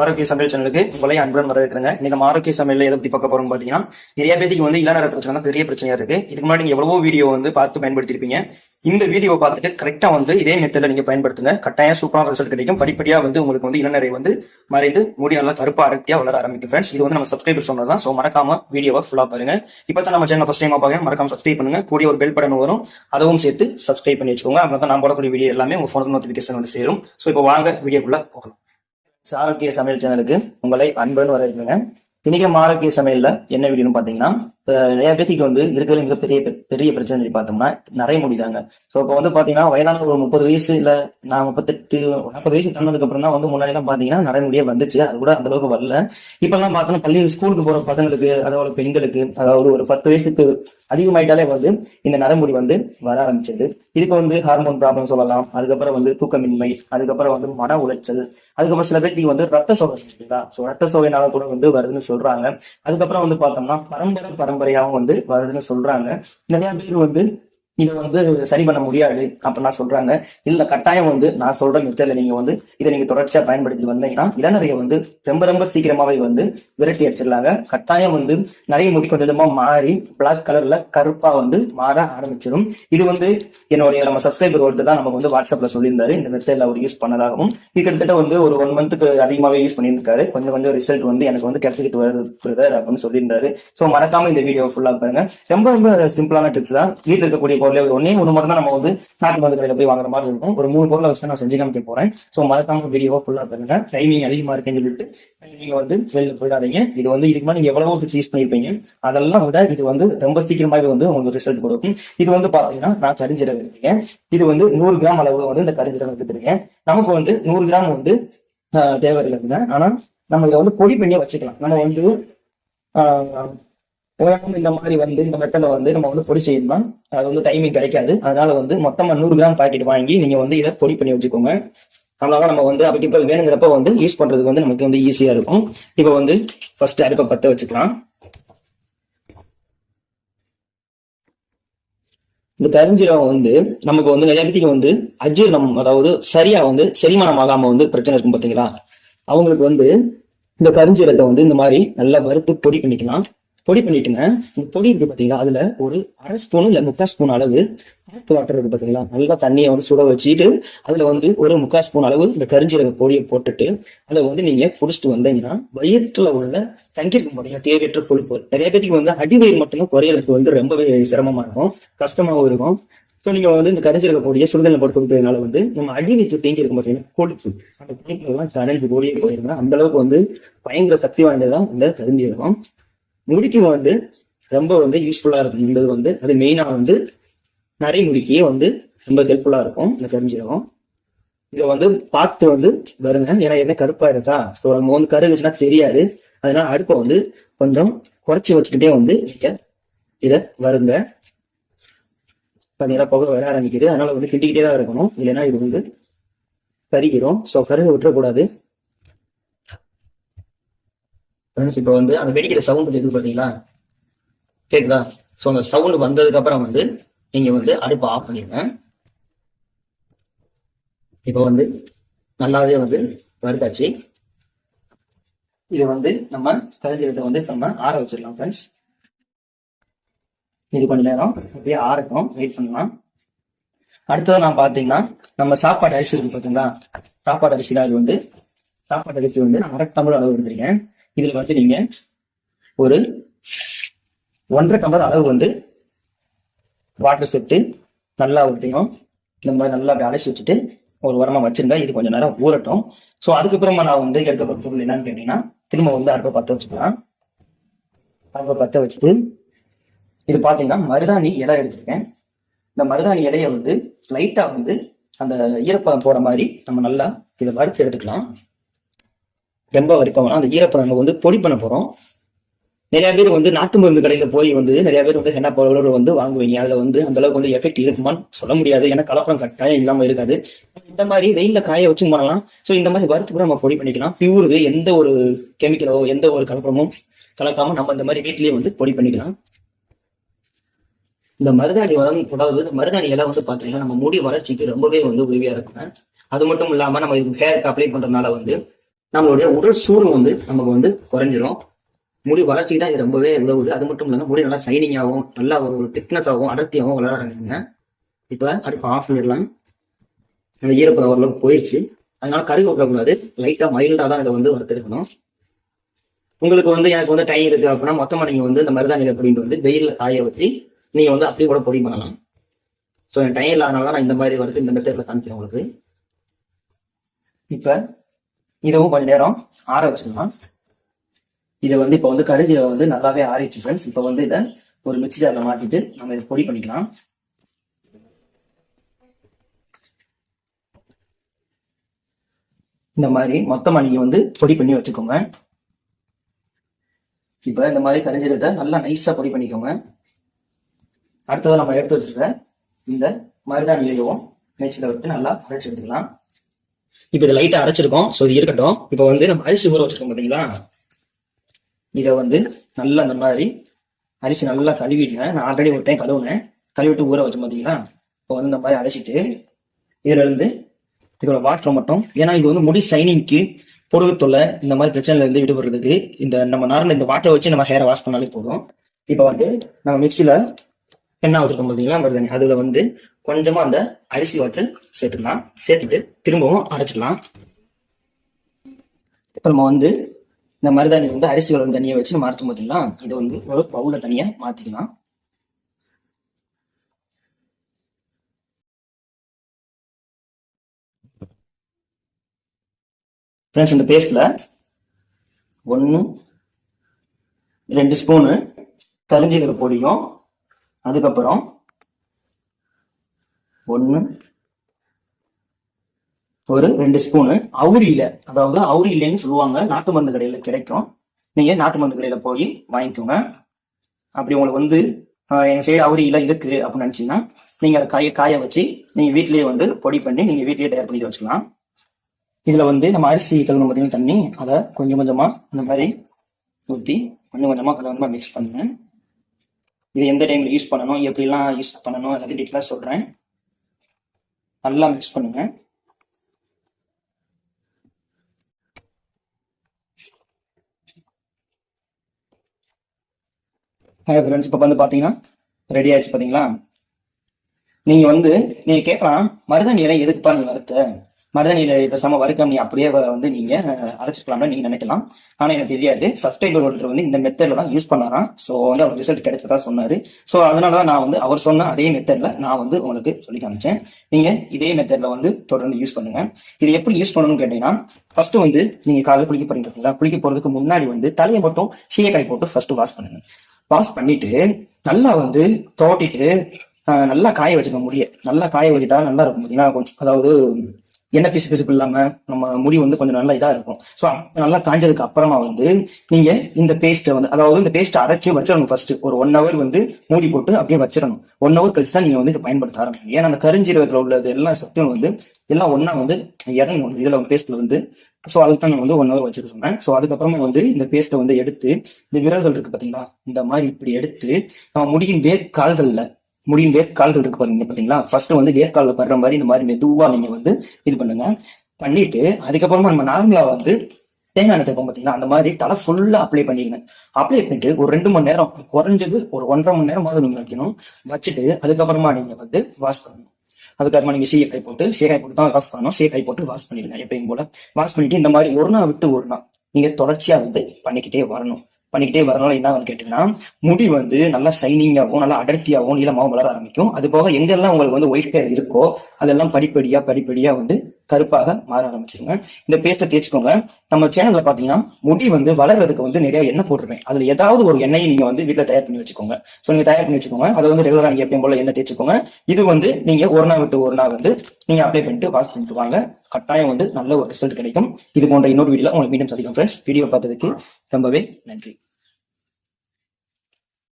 ஆரோக்கிய சமையல் சேனலுக்கு உங்களை அன்புடன் வரவேற்கிறேங்க. இன்னைக்கு நம்ம ஆரோக்கிய சமையல் எதை பத்தி பார்க்க போறோம் பாத்தீங்கன்னா நிறைய பேருக்கு வந்து இளநர பிரச்சனை தான் பெரிய பிரச்சனையா இருக்கு. இதுக்கு முன்னாடி நீங்க எவ்வளவோ வீடியோ வந்து பார்த்து பயன்படுத்திருப்பீங்க. இந்த வீடியோ பார்த்துட்டு கரெக்டா வந்து இதே மெத்தட்ல நீங்க பயன்படுத்துங்க. கட்டாயம் சூப்பரான ரிசல்ட் கிடைக்கும். படிப்படியா வந்து உங்களுக்கு வந்து இளநரை வந்து மறைந்து முடி நல்லா கருப்பா அடர்த்தியா வளர ஆரம்பிக்கும் ஃப்ரெண்ட்ஸ் இது வந்து நம்ம சப்ஸ்கிரைபர் சொன்னதான் ஸோ மறக்காம வீடியோவை ஃபுல்லா பாருங்க. இப்போ தான் நம்ம சேனல் ஃபர்ஸ்ட் டைம் பாருங்க மறக்காம சப்ஸ்கிரைப் பண்ணுங்க. கூடிய ஒரு பெல் பட்டன் வரும். அதுவும் சேர்த்து சப்ஸ்கிரைப் பண்ணி வச்சுக்கோங்க. அப்புறம் தான் நான் போடக்கூடிய வீடியோ எல்லாமே உங்க ஃபோனுக்கு நோட்டிபிகேஷன் வந்து சேரும். ஸோ இப்போ வாங்க வீடியோக்குள்ள போகலாம். ஆரோக்கிய சமையல் சேனலுக்கு உங்களை அன்புடன் வரவேற்கிறேன். இன்னைக்கு ஆரோக்கிய சமையல்ல என்ன வீடியோன்னு பாத்தீங்கன்னா நிறைய பேத்துக்கு வந்து இருக்கிற மிகப்பெரிய பெரிய பிரச்சனை சொல்லி பார்த்தோம்னா நிறைய முடிதாங்க ஸோ இப்போ வந்து பாத்தீங்கன்னா வயதான ஒரு முப்பது வயசு இல்ல நான் முப்பத்தெட்டு நாற்பது வயசு தந்ததுக்கு அப்புறம் தான் வந்து முன்னாடி எல்லாம் பாத்தீங்கன்னா நிறைய வந்துச்சு. அது கூட அந்த அளவுக்கு வரல. இப்ப எல்லாம் பார்த்தோம்னா பள்ளி ஸ்கூலுக்கு போற பசங்களுக்கு அதாவது பெண்களுக்கு அதாவது ஒரு பத்து வயசுக்கு அதிகமாயிட்டாலே வந்து இந்த நரமுடி வந்து வர ஆரம்பிச்சது. இதுக்கு வந்து ஹார்மோன் ப்ராப்ளம் சொல்லலாம். அதுக்கப்புறம் வந்து தூக்கமின்மை அதுக்கப்புறம் வந்து மன உளைச்சல் அதுக்கப்புறம் சில பேருக்கு வந்து ரத்த சோகை ஸோ ரத்த சோகைனால கூட வந்து வருதுன்னு சொல்றாங்க. அதுக்கப்புறம் வந்து பார்த்தோம்னா பரம்பரை பரம்பரையாகவும் வந்து வருதுன்னு சொல்றாங்க. நிறைய பேர் வந்து இதை வந்து சரி பண்ண முடியாது அப்படின்னா சொல்றாங்க. இல்ல கட்டாயம் வந்து நான் சொல்ற மெத்தட்ல நீங்க வந்து இதை நீங்க தொடர்ச்சியா பயன்படுத்தி வந்தீங்கன்னா இளநறைய வந்து ரொம்ப ரொம்ப சீக்கிரமாவே வந்து விரட்டி அடிச்சிடலாங்க. கட்டாயம் வந்து நிறைய முடி கொஞ்சம் கொஞ்சமா மாறி பிளாக் கலர்ல கருப்பா வந்து மாற ஆரம்பிச்சிடும். இது வந்து என்னுடைய நம்ம சப்ஸ்கிரைபர் ஒருத்தர் தான் நமக்கு வந்து வாட்ஸ்அப்ல சொல்லியிருந்தாரு. இந்த மெத்தட்ல அவர் யூஸ் பண்ணதாகவும் இது கிட்டத்தட்ட வந்து ஒரு ஒன் மந்த்துக்கு அதிகமாவே யூஸ் பண்ணியிருக்காரு. கொஞ்சம் கொஞ்சம் ரிசல்ட் வந்து எனக்கு வந்து கிடைச்சிக்கிட்டு வருது பிரதர் அப்படின்னு சொல்லியிருந்தாரு. ஸோ மறக்காம இந்த வீடியோ ஃபுல்லா பாருங்க. ரொம்ப ரொம்ப சிம்பிளான டிப்ஸ் தான். வீட்டில் இருக்கக்கூடிய பொருளை ஒன்னே ஒரு மட்டும் தான் நம்ம வந்து நாட்டு மருந்து கடையில் போய் வாங்குற மாதிரி இருக்கும். ஒரு மூணு பொருளை வச்சு நான் செஞ்சு காமிக்க போறேன். ஸோ மறக்காம வீடியோவை ஃபுல்லாக பாருங்க. டைமிங் அதிகமா இருக்குன்னு சொல்லிட்டு நீங்க வந்து வெளில போயிடாதீங்க. இது வந்து இதுக்கு மேலே நீங்க எவ்வளவோ யூஸ் பண்ணிருப்பீங்க. அதெல்லாம் விட இது வந்து ரொம்ப சீக்கிரமாவே வந்து உங்களுக்கு ரிசல்ட் கொடுக்கும். இது வந்து பாத்தீங்கன்னா நான் கரிஞ்சிடம் இருக்கேன் இது வந்து நூறு கிராம் அளவு வந்து இந்த கரிஞ்சிடம் எடுத்துருக்கேன் நமக்கு வந்து நூறு கிராம் வந்து தேவை இல்லைங்க ஆனா நம்ம இதை வந்து பொடி பண்ணியே வச்சுக்கலாம். நம்ம வந்து உலகம் இந்த மாதிரி வந்து இந்த மெத்தட்ல வந்து நம்ம வந்து பொடி செய்யணும்னா அது வந்து டைமிங் கிடைக்காது. அதனால வந்து மொத்தமா நூறு கிராம் பாக்கெட் வாங்கி நீங்க வந்து இதை பொடி பண்ணி வச்சுக்கோங்க. அதனால நம்ம வந்து அப்படி இப்போ வேணுங்கிறப்ப வந்து யூஸ் பண்றதுக்கு வந்து நமக்கு வந்து ஈஸியா இருக்கும். இப்போ வந்து ஃபர்ஸ்ட் அடுப்பை பத்த வச்சுக்கலாம். இந்த கருஞ்சீரகம் வந்து நமக்கு வந்து நிறைய பேத்துக்கு வந்து அஜீர்ணம் அதாவது சரியா வந்து செரிமானம் ஆகாம வந்து பிரச்சனை இருக்கும் பாத்தீங்களா? அவங்களுக்கு வந்து இந்த கரிஞ்சீரத்தை வந்து இந்த மாதிரி நல்லா வறுத்து பொடி பண்ணிக்கலாம். பொடி பண்ணிட்டுங்க. இந்த பொடி இருக்கு பார்த்தீங்களா அதுல ஒரு அரை ஸ்பூன் இல்லை முக்கால் ஸ்பூன் அளவு ஹாட் வாட்டர் இருக்கு பார்த்தீங்களா நல்லா தண்ணியை வந்து சுட வச்சுட்டு அதுல வந்து ஒரு முக்கால் ஸ்பூன் அளவு இந்த கரிஞ்சீரக பொடியை போட்டுட்டு அதை வந்து நீங்க குடிச்சிட்டு வந்தீங்கன்னா வயிற்றுல உள்ள தங்கியிருக்கும் பாத்தீங்கன்னா தேவையற்ற கொழுப்பு. நிறைய பேருக்கு வந்து அடிவயிறு மட்டும்தான் குறையறதுக்கு வந்து ரொம்பவே சிரமமா இருக்கும். கஷ்டமாகவும் இருக்கும். ஸோ நீங்க வந்து இந்த கரிஞ்சீரக பொடியை சுடுதலை போட்டு கொடுத்ததுனால வந்து நம்ம அடி வச்சு பார்த்தீங்கன்னா கொழுப்பு. அந்த கொழுப்புலாம் கரைஞ்சு ஓடியே போயிருந்தா அந்த அளவுக்கு வந்து பயங்கர சக்தி வாய்ந்ததுதான் இந்த கரிஞ்சீரகம். முடிக்கு வந்து ரொம்ப வந்து யூஸ்ஃபுல்லாக இருக்கும். என்பது வந்து அது மெயினாக வந்து நிறைய முடிக்கே வந்து ரொம்ப ஹெல்ப்ஃபுல்லாக இருக்கும். இந்த கரிஞ்சீரகம் இதை வந்து பார்த்து வந்து வருங்க. ஏன்னா என்ன கருப்பாக இருக்கா? ஸோ நம்ம வந்து கருகுச்சுன்னா தெரியாது. அதனால அடுப்பை வந்து கொஞ்சம் குறைச்சி வச்சுக்கிட்டே வந்து நீங்க இதை வருங்க. பார்த்தீங்கன்னா புகை வர ஆரம்பிக்குது. அதனால வந்து கிண்டிக்கிட்டே தான் இருக்கணும். இல்லைன்னா இது வந்து கருகிறோம் ஸோ கருக விட்டுறக்கூடாது. ஃப்ரெண்ட்ஸ் இப்போ வந்து அந்த வெடிக்கிற சவுண்ட் எது பார்த்தீங்களா கேட்குதா ஸோ அந்த சவுண்ட் வந்ததுக்கு அப்புறம் வந்து நீங்கள் வந்து அடுப்பை ஆஃப் பண்ணிடுங்க. இப்போ வந்து நல்லாவே வந்து வறுத்தாச்சு. இது வந்து நம்ம கரைஞ்சீரத்தை வந்து நம்ம ஆற வச்சிடலாம் ஃப்ரெண்ட்ஸ் இது கொஞ்ச நேரம் அப்படியே ஆறட்டும் வெயிட் பண்ணலாம். அடுத்தது நான் பார்த்தீங்கன்னா நம்ம சாப்பாடு அரிசி இருக்கு பார்த்தீங்களா சாப்பாடு அரிசி தான் இது வந்து சாப்பாடு அரிசி வந்து நான் அரை டம்ளர் அளவு எடுத்திருக்கேன். இதுல வந்து நீங்க ஒரு ஒன்றரை டம்ளர் அளவு வந்து வாட்டர் சேர்த்து நல்லா ஊற்றியும் இந்த மாதிரி நல்லா அலசி வச்சுட்டு ஒரு உரமா வச்சிருந்தா இது கொஞ்ச நேரம் ஊறட்டும். ஸோ அதுக்கப்புறமா நான் வந்து எடுக்க போகிற பொருள் என்னன்னு கேட்டீங்கன்னா திரும்ப வந்து அடுப்பை பற்ற வச்சுக்கலாம். அடுப்பை பற்ற வச்சுட்டு இது பார்த்தீங்கன்னா மருதாணி இலை எடுத்திருக்கேன். இந்த மருதாணி இலையை வந்து லைட்டா வந்து அந்த ஈரப்பதம் போற மாதிரி நம்ம நல்லா இதை வறுத்து எடுத்துக்கலாம். ரொம்ப வறுக்க அந்த ஈரப்பதம் நம்ம வந்து பொடி பண்ண போறோம். நிறைய பேர் வந்து நாட்டு மருந்து கடையில போய் வந்து நிறைய பேர் வந்து என்ன பவுடர் வந்து வாங்குவீங்க. அதுல வந்து அந்த அளவுக்கு வந்து எஃபெக்ட் இருக்குமான்னு சொல்ல முடியாது. ஏன்னா கலப்படம் கட்டாயம் இல்லாம இருக்காது. இந்த மாதிரி வெயில காய வச்சு பண்ணலாம். ஸோ இந்த மாதிரி வறுத்து கூட நம்ம பொடி பண்ணிக்கலாம். பியூர் எந்த ஒரு கெமிக்கலோ எந்த ஒரு கலப்படமும் கலக்காம நம்ம இந்த மாதிரி வீட்லயே வந்து பொடி பண்ணிக்கலாம். இந்த மருதாணி வளம் அதாவது மருதாணி எல்லாம் வந்து பாத்தீங்கன்னா நம்ம முடி வளர்ச்சிக்கு ரொம்பவே வந்து உதவியா இருக்கும். அது மட்டும் இல்லாம நம்ம இது ஹேருக்கு அப்ளை பண்றதுனால வந்து நம்மளுடைய உடல் சூடு வந்து நமக்கு வந்து குறைஞ்சிரும். முடி வளர்ச்சிக்கு தான் இது ரொம்பவே உதவுது. அது மட்டும் இல்லாமல் முடி நல்லா ஷைனிங்காகவும் நல்லா ஒரு திக்னஸ் ஆகும் அடர்த்தியாகவும் வளர ஆரம்பிங்க இப்போ அடுப்பு ஆஃப் பண்ணிடலாம் அந்த ஈரப்பதம் ஓரளவுக்கு போயிடுச்சு அதனால கருகு வைக்கக்கூடாது லைட்டாக மைல்டாக தான் இதை வந்து வறுத்தெடுக்கணும் உங்களுக்கு வந்து எனக்கு வந்து டைம் இருக்குது அப்படின்னா மொத்தமாக நீங்கள் வந்து இந்த மருதாணி அப்படின்ட்டு வந்து வெயிலில் காய வச்சு நீங்கள் வந்து அப்படியே கூட பொடி பண்ணலாம். ஸோ என் டைம் இல்லாதனால தான் நான் இந்த மாதிரி வறுத்து இந்த மெத்தடில் காமிக்கிறேன் உங்களுக்கு. இப்போ இதுவும் கொஞ்ச நேரம் ஆற வச்சுக்கலாம். இதை வந்து இப்போ வந்து கருகில வந்து நல்லாவே ஆறிடுச்சு ஃப்ரெண்ட்ஸ் இப்போ வந்து இதை ஒரு மிக்சி ஜாரில் மாட்டிட்டு நம்ம இதை பொடி பண்ணிக்கலாம். இந்த மாதிரி மொத்தமாக நீங்கள் வந்து பொடி பண்ணி வச்சுக்கோங்க. இப்போ இந்த மாதிரி கரிஞ்சீரகத்தை நல்லா நைஸாக பொடி பண்ணிக்கோங்க. அடுத்ததாக நம்ம எடுத்து வச்சுருக்க இந்த மருதாணிலையும் மிக்சியில் விட்டு நல்லா அரைச்சி எடுத்துக்கலாம். இப்போ இதை லைட்டாக அரைச்சிருக்கோம். ஸோ இது இருக்கட்டும். இப்போ வந்து நம்ம அரிசி ஊற வச்சிருக்கோம் பார்த்தீங்களா இதை வந்து நல்லா இந்த மாதிரி அரிசி நல்லா கழுவிடுங்க. நான் ஆல்ரெடி ஒரு டைம் கழுவுனேன். கழுவிட்டு ஊற வச்சோம் பார்த்தீங்களா இப்போ வந்து இந்த மாதிரி அரைச்சிட்டு இதுல இருந்து இதோட வாட்டர் மட்டும் ஏன்னா இது வந்து முடி சைனிங்க்கு பொடுகு தொல்லை இந்த மாதிரி பிரச்சனைல இருந்து விடுபடுறதுக்கு இந்த நம்ம நார்மல் இந்த வாட்டரை வச்சு நம்ம ஹேரை வாஷ் பண்ணாலே போதும். இப்போ வந்து நம்ம மிக்சியில் என்ன வச்சிருக்கோம் பார்த்தீங்களா? மருதாணி அதில் வந்து கொஞ்சமா அந்த அரிசி வாட்டர் சேர்த்துக்கலாம். சேர்த்துட்டு திரும்பவும் அரைச்சிடலாம். இப்போ நம்ம வந்து இந்த மருதாணி வந்து அரிசி வளர்ந்த தனியாக வச்சு நம்ம அரைச்சோம் பார்த்தீங்களா? இதை வந்து ஒரு பவுல தனியா மாத்திக்கலாம். ஃப்ரெண்ட்ஸ் இந்த பேஸ்ட்ல ஒன்று ரெண்டு ஸ்பூனு கரிஞ்சீரக பொடியும் அதுக்கப்புறம் ஒன்று ஒரு ரெண்டு ஸ்பூனு அவுரியில அதாவது அவுரி சொல்லுவாங்க. நாட்டு மருந்து கடையில் கிடைக்கும். நீங்கள் நாட்டு மருந்து கடையில் போய் வாங்கிக்கோங்க. அப்படி உங்களுக்கு வந்து எங்கள் சைடு அவுரியில இருக்கு அப்படின்னு நினச்சிங்கன்னா நீங்கள் அதை காய காய வச்சு நீங்கள் வீட்டிலேயே வந்து பொடி பண்ணி நீங்கள் வீட்டிலேயே தயார் பண்ணி வச்சுக்கலாம். இதில் வந்து நம்ம அரிசி கலந்து பார்த்தீங்கன்னா தண்ணி அதை கொஞ்சம் கொஞ்சமாக இந்த மாதிரி ஊற்றி கொஞ்சம் கொஞ்சமாக கலந்து மிக்ஸ் பண்ணுவேன் இது எந்த டைமில் யூஸ் பண்ணணும் எப்படிலாம் யூஸ் பண்ணணும் அதை டீட்டெயிலாக சொல்கிறேன் நல்லா மிக்ஸ் பண்ணுங்க. ஹாய் ஃப்ரெண்ட்ஸ் இப்போ வந்து பார்த்தீங்கன்னா ரெடி ஆயிடுச்சு பார்த்தீங்களா நீங்கள் வந்து நீங்கள் கேட்கலாம் மருத நீரை எதுக்குப்பா நீ வறுத்த மருதாணி பேசாம வறுக்காம நீ அப்படியே வந்து நீங்கள் அரைச்சிக்கலாம்னு நீங்கள் நினைக்கலாம். ஆனால் எனக்கு தெரியாது. சப்ஸ்கிரைபர் ஒருத்தர் வந்து இந்த மெத்தடில் தான் யூஸ் பண்ணாராம் ஸோ வந்து அவர் ரிசல்ட் கிடைச்சதா சொன்னார். ஸோ அதனால தான் நான் வந்து அவர் சொன்ன அதே மெத்தடில் நான் வந்து உங்களுக்கு சொல்லி காமிச்சேன். நீங்கள் இதே மெத்தட்ல வந்து தொடர்ந்து யூஸ் பண்ணுங்க. இது எப்படி யூஸ் பண்ணணும்னு கேட்டீங்கன்னா ஃபர்ஸ்ட் வந்து நீங்கள் காலையில் குளிக்க போறீங்க குளிக்க போகிறதுக்கு முன்னாடி வந்து தலையை மட்டும் சீயக்காய் போட்டு ஃபர்ஸ்ட் வாஷ் பண்ணுங்க. வாஷ் பண்ணிட்டு நல்லா வந்து தோட்டிட்டு நல்லா காய வச்சுக்க முடிய நல்லா காய வச்சுட்டா நல்லா இருக்கும் பார்த்தீங்கன்னா கொஞ்சம் அதாவது எண்ணெய் பிசு பிசுப்பு இல்லாம நம்ம முடி வந்து கொஞ்சம் நல்லா இதா இருக்கும். ஸோ நல்லா காஞ்சதுக்கு அப்புறமா வந்து நீங்க இந்த பேஸ்ட்டை வந்து அதாவது இந்த பேஸ்ட்டை அரைச்சு வச்சிடணும் ஃபர்ஸ்ட் ஒரு ஒன் ஹவர் வந்து மூடி போட்டு அப்படியே வச்சிடணும். ஒன் ஹவர் கழிச்சு தான் நீங்க வந்து இதை பயன்படுத்த ஆரம்பிங்க ஏன்னா அந்த கருஞ்சீரகத்தில் உள்ளது எல்லா சத்தும் வந்து எல்லாம் ஒன்னா வந்து இறங்கும் இதுல பேஸ்ட்ல வந்து ஸோ அதுக்கு தான் நான் வந்து ஒன் ஹவர் வச்சுக்க சொன்னேன். ஸோ அதுக்கப்புறமா வந்து இந்த பேஸ்ட்டை வந்து எடுத்து இந்த விரல்கள் இருக்கு பாத்தீங்களா? இந்த மாதிரி இப்படி எடுத்து நம்ம வே கால்கள்ல முடியும் வேர்க்கால்கள் இருக்கு பாருங்க பாத்தீங்களா? ஃபர்ஸ்ட் வந்து வேர்க்கால படுற மாதிரி இந்த மாதிரி மெதுவா நீங்க வந்து இது பண்ணுங்க. பண்ணிட்டு அதுக்கப்புறமா நம்ம நார்மலா வந்து தேங்காய் எண்ணெய் தேய்ப்போம் பார்த்தீங்கன்னா அந்த மாதிரி தலை ஃபுல்லாக அப்ளை பண்ணிடுங்க. அப்ளை பண்ணிட்டு ஒரு ரெண்டு மணி நேரம் குறைஞ்சது ஒரு ஒன்றரை மணி நேரம் நீங்கள் வைக்கணும். வச்சுட்டு அதுக்கப்புறமா நீங்கள் வந்து வாஷ் பண்ணணும். அதுக்கப்புறமா நீங்கள் சீக்காய் போட்டு சீக்காய் போட்டு தான் வாஷ் பண்ணணும். சீக்காய் போட்டு வாஷ் பண்ணிடுங்க எப்பயும் போல. வாஷ் பண்ணிட்டு இந்த மாதிரி ஒரு நாள் விட்டு ஒரு நாள் நீங்கள் தொடர்ச்சியாக வந்து பண்ணிக்கிட்டே வரணும். பண்ணிக்கிட்டே வரனால என்ன வந்து கேட்டீங்கன்னா முடி வந்து நல்லா ஷைனிங்காகவும் நல்லா அடர்த்தியாகவும் நீளமாகவும் வளர ஆரம்பிக்கும். அது போக எங்கெல்லாம் உங்களுக்கு வந்து ஒயிட் ஹேர் இருக்கோ அதெல்லாம் படிப்படியா படிப்படியா வந்து கருப்பாக மாற ஆரம்பிச்சிருங்க. இந்த பேஸ்ட்டை தேய்ச்சிக்கோங்க. நம்ம சேனல்ல பாத்தீங்கன்னா முடி வந்து வளர்றதுக்கு வந்து நிறைய எண்ணெய் போட்டுருவேன் அதுல ஏதாவது ஒரு எண்ணெயை நீங்க வந்து வீட்டுல தயார் பண்ணி வச்சுக்கோங்க. ஸோ நீங்க தயார் பண்ணி வச்சுக்கோங்க. அதை வந்து ரெகுலரா நீங்க எப்பயும் போல எண்ணெய் தேய்ச்சிக்கோங்க. இது வந்து நீங்க ஒரு நாள் விட்டு ஒரு நாள் வந்து நீங்க அப்ளை பண்ணிட்டு வாஷ் பண்ணிட்டு வாங்க. கட்டாயம் வந்து நல்ல ஒரு ரிசல்ட் கிடைக்கும். இது போன்ற இன்னொரு வீடியோல உங்களுக்கு மீண்டும் சந்திக்கும் ஃப்ரெண்ட்ஸ் வீடியோ பார்த்ததுக்கு ரொம்பவே நன்றி.